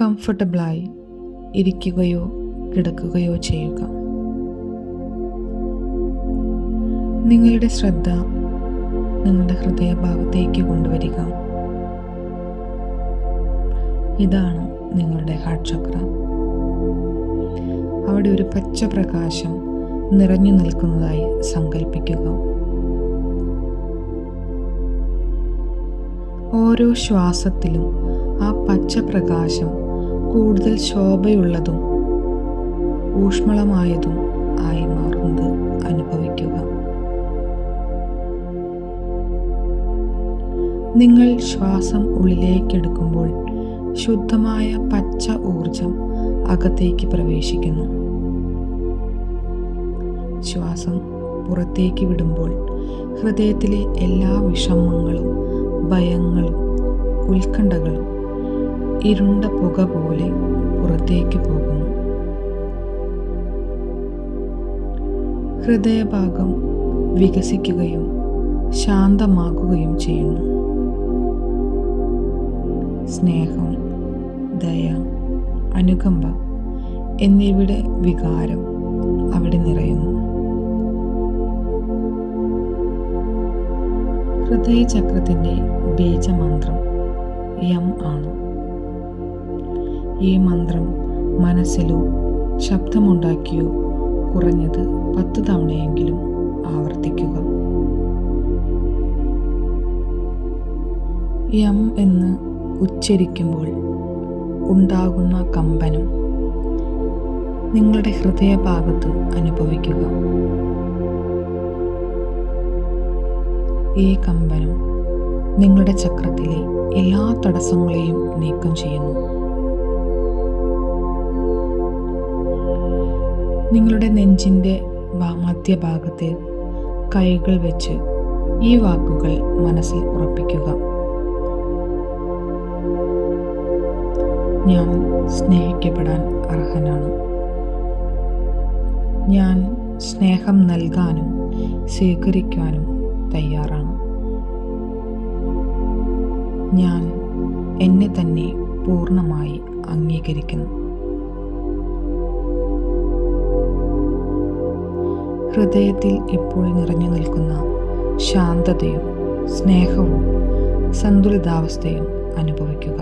കംഫർട്ടബിളായി ഇരിക്കുകയോ കിടക്കുകയോ ചെയ്യുക. നിങ്ങളുടെ ശ്രദ്ധ നിങ്ങളുടെ ഹൃദയഭാഗത്തേക്ക് കൊണ്ടുവരിക. ഇതാണ് നിങ്ങളുടെ ഹാർട്ട് ചക്ര അവിടെ ഒരു പച്ച പ്രകാശം നിറഞ്ഞു നിൽക്കുന്നതായി സങ്കല്പിക്കുക ഓരോ ശ്വാസത്തിലും ആ പച്ച പ്രകാശം കൂടുതൽ ശോഭയുള്ളതും ഊഷ്മളമായതും ആയി മാറുന്നത് അനുഭവിക്കുക. നിങ്ങൾ ശ്വാസം ഉള്ളിലേക്കെടുക്കുമ്പോൾ ശുദ്ധമായ പച്ച ഊർജം അകത്തേക്ക് പ്രവേശിക്കുന്നു. ശ്വാസം പുറത്തേക്ക് വിടുമ്പോൾ ഹൃദയത്തിലെ എല്ലാ വിഷമങ്ങളും ഭയങ്ങളും ഉത്കണ്ഠകളും ഇരുണ്ട പുക പോലെ പുറത്തേക്ക് പോകുന്നു. ഹൃദയഭാഗം വികസിക്കുകയും ശാന്തമാക്കുകയും ചെയ്യുന്നു. സ്നേഹം ദയ അനുകമ്പ എന്നിവയുടെ വികാരം അവിടെ നിറയുന്നു. ഹൃദയചക്രത്തിന്റെ ബീജമന്ത്രം യം ആണ്. ഈ മന്ത്രം മനസ്സിലോ ശബ്ദമുണ്ടാക്കിയോ കുറഞ്ഞത് പത്ത് തവണയെങ്കിലും ആവർത്തിക്കുക. യം എന്ന് ഉച്ചരിക്കുമ്പോൾ ഉണ്ടാകുന്ന കമ്പനം നിങ്ങളുടെ ഹൃദയഭാഗത്ത് അനുഭവിക്കുക. ഈ കമ്പനം നിങ്ങളുടെ ചക്രത്തിലെ എല്ലാ തടസ്സങ്ങളെയും നീക്കം ചെയ്യുന്നു. നിങ്ങളുടെ നെഞ്ചിന്റെ മധ്യഭാഗത്ത് കൈകൾ വെച്ച് ഈ വാക്കുകൾ മനസ്സിൽ ഉറപ്പിക്കുക. ഞാൻ സ്നേഹിക്കപ്പെടാൻ അർഹനാണ്. ഞാൻ സ്നേഹം നൽകാനും സ്വീകരിക്കാനും തയ്യാറാണ്. ഞാൻ എന്നെ തന്നെ പൂർണമായി അംഗീകരിക്കുന്നു. ഹൃദയത്തിൽ ഇപ്പോൾ നിറഞ്ഞു നിൽക്കുന്ന ശാന്തതയും സ്നേഹവും സന്തുലിതാവസ്ഥയും അനുഭവിക്കുക.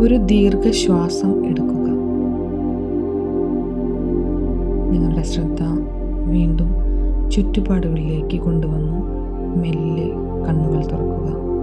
ഒരു ദീർഘശ്വാസം എടുക്കുക. നിങ്ങളുടെ ശ്രദ്ധ വീണ്ടും ചുറ്റുപാടുകളിലേക്ക് കൊണ്ടുവന്ന് മെല്ലെ കണ്ണുകൾ തുറക്കുക.